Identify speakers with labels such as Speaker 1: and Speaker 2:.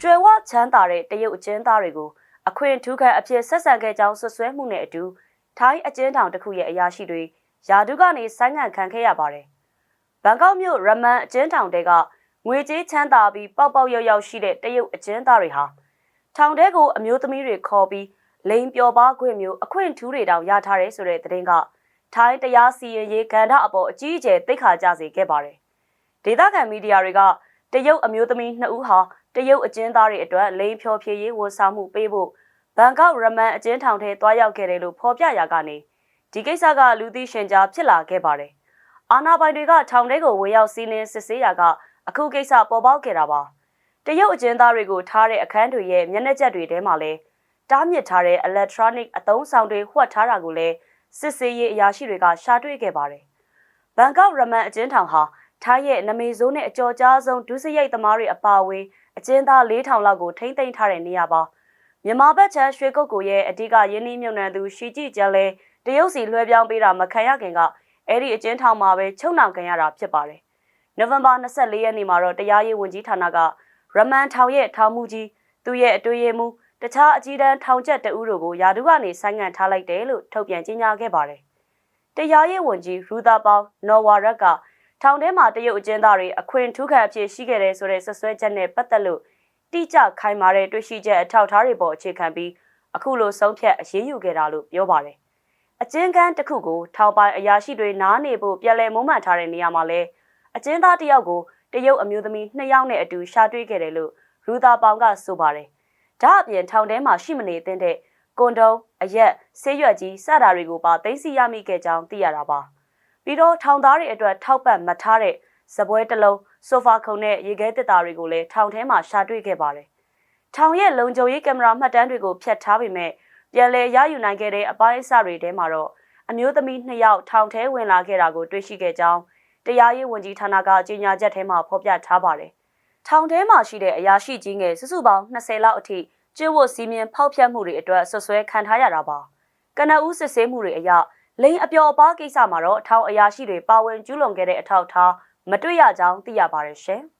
Speaker 1: ကျွယ်ဝချမ်းသာတဲ့တရုတ်အကျဉ်းသားတွေကိုအခွင့်ထူးခံအဖြစ်ဆက်ဆံခဲ့ကြောင်းဆွဆွဲမှုနဲ့အတူထိုင်းအကျဉ်းထောင်တစ်ခုရဲ့အရာရှိတွေယာဒုကနေဆိုင်းငံ့ခံခဲ့ရပါတယ်။ဘန်ကောက်မြို့ရမန်အကျဉ်းထောင်တဲကငွေကြေးချမ်းသာပြီးပေါက်ပေါက်ရောက်ရောက်ရှိတဲ့တရုတ်အကျဉ်းသားတွေဟာထောင်ထဲကိုအမျိုးသမီးတွေခေါ်ပြီးလိန်ပျော်ပါခွင့်မျိုးအခွင့်ထူးတွေတောင်ရထားတယ်ဆိုတဲ့သတင်းကထိုင်းတရားစီရင်ရေးကဏ္ဍအပေါ်အကြီးအကျယ်သိခါကြစေခဲ့ပါတယ်။ဒေသခံမီဒီယာတွေက တရုတ်အမျိုးသမီးနှစ်ဦးဟာတရုတ်အကျဉ်းသားတွေအတွက်လိန်ဖြောဖြေရေးဝန်ဆောင်မှုပေးဖို့ဘန်ကောက်ရမန်အကျဉ်းထောင်ထဲတွားရောက်ခဲ့တယ်လို့ဖော်ပြရာကနေဒီကိစ္စကလူသိရှင်ကြားဖြစ်လာခဲ့ပါတယ်။အာနာပိုင်တွေကထောင်ထဲကိုဝင်ရောက်စီးနင်းစစ်ဆေးရာကအခုကိစ္စပေါ်ပေါက်ခဲ့တာပါ။တရုတ်အကျဉ်းသားတွေကိုထားတဲ့အခန်းတွေရဲ့မျက်နှာကျက်တွေထဲမှာလည်းတားမြစ်ထားတဲ့ electronic အသုံးဆောင်တွေဝှက်ထားတာကိုလည်းစစ်ဆေးရေးအရာရှိတွေကရှာတွေ့ခဲ့ပါတယ်။ဘန်ကောက်ရမန်အကျဉ်းထောင်ဟာ ထိုင်းရဲ့နမေဇိုးနဲ့အကျော်ကြားဆုံးဒုစရိုက်သမားတွေအပါအဝင်အကျဉ်းသား4000လောက်ကိုထိမ့်သိမ်းထားတဲ့နေရာပါမြန်မာဘက်ချမ်းရွှေကုတ်ကိုရဲ့အဓိကရင်းနှီးမြုပ်နှံသူရှီကြည်ကျန်လဲတရုတ်စီလွှဲပြောင်းပေးတာမခံရခင်ကအဲ့ဒီအကျဉ်းထောင်မှာပဲချုပ်နှောင်ခံရတာဖြစ်ပါတယ်နိုဝင်ဘာ24ရက်နေ့မှာတော့တရားရေးဝန်ကြီးဌာနကရမန်ထောင်ရဲ့ထောင်မှုကြီးသူ့ရဲ့အတွေ့အမှုတခြားအကြီးတန်းထောင်ချက်တဦးတို့ကိုယာဒုကနေဆိုင်းငံ့ထားလိုက်တယ်လို့ထုတ်ပြန်ကြေညာခဲ့ပါတယ်တရားရေးဝန်ကြီးရူသာပေါင်းနော်ဝါရက်က ထောင်ထဲမှာတရုတ်အကျဉ်းသားတွေအခွင့်ထူးခံအဖြစ်ရှိခဲ့တယ်ဆိုတဲ့ဆွဆွဲချက်နဲ့ပတ်သက်လို့တိကျခိုင်မာတဲ့တွေ့ရှိချက်အထောက်အထားတွေပေါ်အခြေခံပြီးအခုလိုဆုံးဖြတ်အရေးယူခဲ့တာလို့ပြောပါတယ်။အကျဉ်းကန်းတစ်ခုကိုထောင်ပိုင်အရာရှိတွေနားနေဖို့ပြန်လည်မုံမှန်ထားတဲ့နေရာမှာလဲအကျဉ်းသားတစ်ယောက်ကိုတရုတ်အမျိုးသမီးနှစ်ယောက်နဲ့အတူရှာတွေ့ခဲ့တယ်လို့ရူသာပေါင်ကဆိုပါတယ်။ဒါအပြင်ထောင်ထဲမှာရှိမနေသင့်တဲ့ကွန်ဒုံအရက်ဆေးရွက်ကြီးစတာတွေကိုပါသိသိရမိခဲ့ကြောင်းသိရတာပါ။ ပြီးတော့ထောင်သားတွေအတွက်ထောက်ပံ့မထားတဲ့ဇပွဲတစ်လုံးဆိုဖာခုံနဲ့ရေခဲတစ်သားတွေကိုလည်းထောင်ထဲမှာရှာတွေ့ခဲ့ပါတယ်။ထောင်ရဲ့လုံခြုံရေးကင်မရာမှတ်တမ်းတွေကိုဖျက်ထားပေမဲ့ပြန်လည်ရယူနိုင်ခဲ့တဲ့အပိုင်းအစတွေထဲမှာတော့အမျိုးသမီးနှစ်ယောက်ထောင်ထဲဝင်လာခဲ့တာကိုတွေ့ရှိခဲ့ကြောင်းတရားရေးဝန်ကြီးဌာနကကြေညာချက်ထဲမှာဖော်ပြထားပါတယ်။ထောင်ထဲမှာရှိတဲ့အရာရှိကြီးငယ်စုစုပေါင်း20လောက်အထိကျင့်ဝတ်စည်းမျဉ်းဖောက်ဖျက်မှုတွေအတွက်ဆွဆွဲခံထားရတာပါ။ကနအူးစစ်ဆေးမှုတွေအရ လိန်အပျော်အပါးကိစ္စမှာတော့ထောင်အရာရှိတွေပါဝင်ကျူးလွန်ခဲ့တဲ့အထောက်အထားမတွေ့ရကြောင်းသိရပါတယ်ရှင်။